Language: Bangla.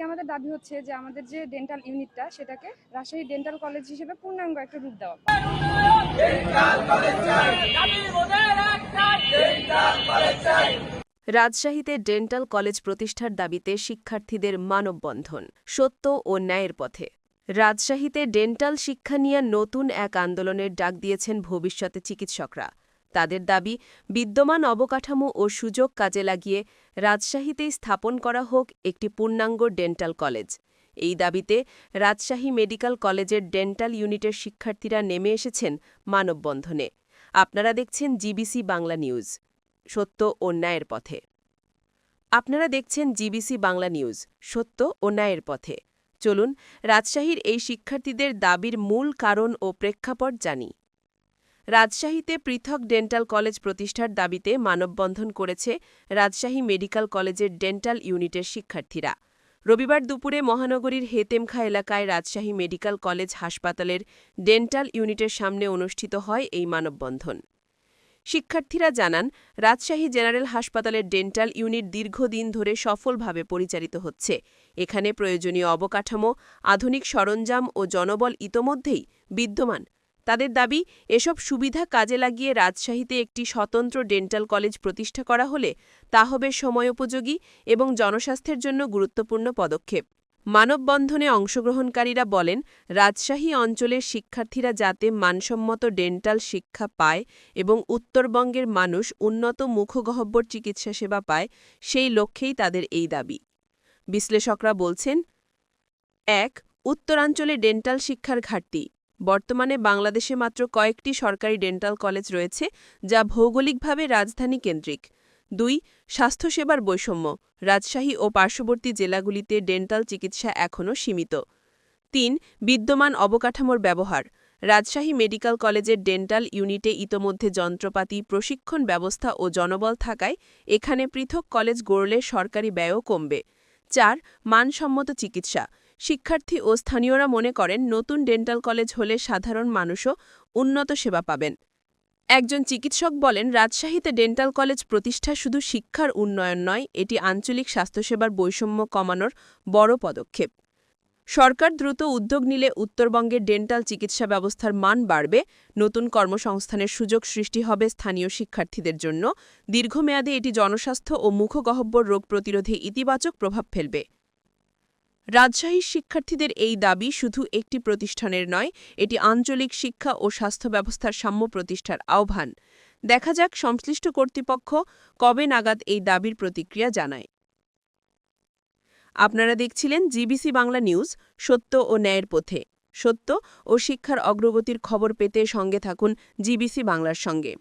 আজকে আমাদের দাবি হচ্ছে যে আমাদের যে ডেন্টাল ইউনিটটা সেটাকে রাজশাহী ডেন্টাল কলেজ হিসেবে পূর্ণাঙ্গ একটা রূপ দেওয়া। রাজশাহীতে ডেন্টাল কলেজ প্রতিষ্ঠার দাবিতে শিক্ষার্থীদের মানববন্ধন, সত্য ও ন্যায়ের পথে। রাজশাহীতে ডেন্টাল শিক্ষা নিয়ে নতুন এক আন্দোলনের ডাক দিয়েছেন ভবিষ্যতে চিকিৎসকরা। তাদের দাবি, বিদ্যমান অবকাঠামো ও সুযোগ কাজে লাগিয়ে রাজশাহীতেই স্থাপন করা হোক একটি পূর্ণাঙ্গ ডেন্টাল কলেজ। এই দাবিতে রাজশাহী মেডিকেল কলেজের ডেন্টাল ইউনিটের শিক্ষার্থীরা নেমে এসেছেন মানববন্ধনে। আপনারা দেখছেন জিবিসি বাংলা নিউজ। সত্য ও ন্যায়ের পথে। আপনারা দেখছেন জিবিসি বাংলা নিউজ। সত্য ও ন্যায়ের পথে। চলুন রাজশাহীর এই শিক্ষার্থীদের দাবির মূল কারণ ও প্রেক্ষাপট জানি। রাজশাহীতে পৃথক ডেন্টাল কলেজ প্রতিষ্ঠার দাবিতে মানববন্ধন করেছে রাজশাহী মেডিকেল কলেজের ডেন্টাল ইউনিটের শিক্ষার্থীরা। রবিবার দুপুরে মহানগরীর হেতেমখা এলাকায় রাজশাহী মেডিকেল কলেজ হাসপাতালের ডেন্টাল ইউনিটের সামনে অনুষ্ঠিত হয় এই মানববন্ধন। শিক্ষার্থীরা জানান, রাজশাহী জেনারেল হাসপাতালের ডেন্টাল ইউনিট দীর্ঘদিন ধরে সফলভাবে পরিচালিত হচ্ছে। এখানে প্রয়োজনীয় অবকাঠামো, আধুনিক সরঞ্জাম ও জনবল ইতোমধ্যেই বিদ্যমান। তাদের দাবি, এসব সুবিধা কাজে লাগিয়ে রাজশাহীতে একটি স্বতন্ত্র ডেন্টাল কলেজ প্রতিষ্ঠা করা হলে তা হবে সময়োপযোগী এবং জনস্বাস্থ্যের জন্য গুরুত্বপূর্ণ পদক্ষেপ। মানববন্ধনে অংশগ্রহণকারীরা বলেন, রাজশাহী অঞ্চলের শিক্ষার্থীরা যাতে মানসম্মত ডেন্টাল শিক্ষা পায় এবং উত্তরবঙ্গের মানুষ উন্নত মুখগহ্বর চিকিৎসা সেবা পায়, সেই লক্ষ্যেই তাদের এই দাবি। বিশ্লেষকরা বলছেন, এক, উত্তরাঞ্চলে ডেন্টাল শিক্ষার ঘাটতি। বর্তমানে বাংলাদেশে মাত্র কয়েকটি সরকারি ডেন্টাল কলেজ রয়েছে, যা ভৌগোলিকভাবে রাজধানী কেন্দ্রিক। দুই, স্বাস্থ্যসেবার বৈষম্য, রাজশাহী ও পার্শ্ববর্তী জেলাগুলিতে ডেন্টাল চিকিৎসা এখনও সীমিত। তিন, বিদ্যমান অবকাঠামোর ব্যবহার, রাজশাহী মেডিকেল কলেজের ডেন্টাল ইউনিটে ইতোমধ্যে যন্ত্রপাতি, প্রশিক্ষণ ব্যবস্থা ও জনবল থাকায় এখানে পৃথক কলেজ গড়লে সরকারি ব্যয়ও কমবে। চার, মানসম্মত চিকিৎসা শিক্ষার্থী ও স্থানীয়রা মনে করেন, নতুন ডেন্টাল কলেজ হলে সাধারণ মানুষও উন্নত সেবা পাবেন। একজন চিকিৎসক বলেন, রাজশাহীতে ডেন্টাল কলেজ প্রতিষ্ঠা শুধু শিক্ষার উন্নয়ন নয়, এটি আঞ্চলিক স্বাস্থ্যসেবার বৈষম্য কমানোর বড় পদক্ষেপ। সরকার দ্রুত উদ্যোগ নিলে উত্তরবঙ্গের ডেন্টাল চিকিৎসা ব্যবস্থার মান বাড়বে, নতুন কর্মসংস্থানের সুযোগ সৃষ্টি হবে স্থানীয় শিক্ষার্থীদের জন্য। দীর্ঘমেয়াদে এটি জনস্বাস্থ্য ও মুখগহ্বর রোগ প্রতিরোধে ইতিবাচক প্রভাব ফেলবে। রাজশাহীর শিক্ষার্থীদের এই দাবি শুধু একটি প্রতিষ্ঠানের নয়, এটি আঞ্চলিক শিক্ষা ও স্বাস্থ্য ব্যবস্থার সাম্য প্রতিষ্ঠার আহ্বান। দেখা যাক সংশ্লিষ্ট কর্তৃপক্ষ কবে নাগাদ এই দাবির প্রতিক্রিয়া জানায়। আপনারা দেখছিলেন জিবিসি বাংলা নিউজ, সত্য ও ন্যায়ের পথে। সত্য ও শিক্ষার অগ্রগতির খবর পেতে সঙ্গে থাকুন জিবিসি বাংলার সঙ্গে।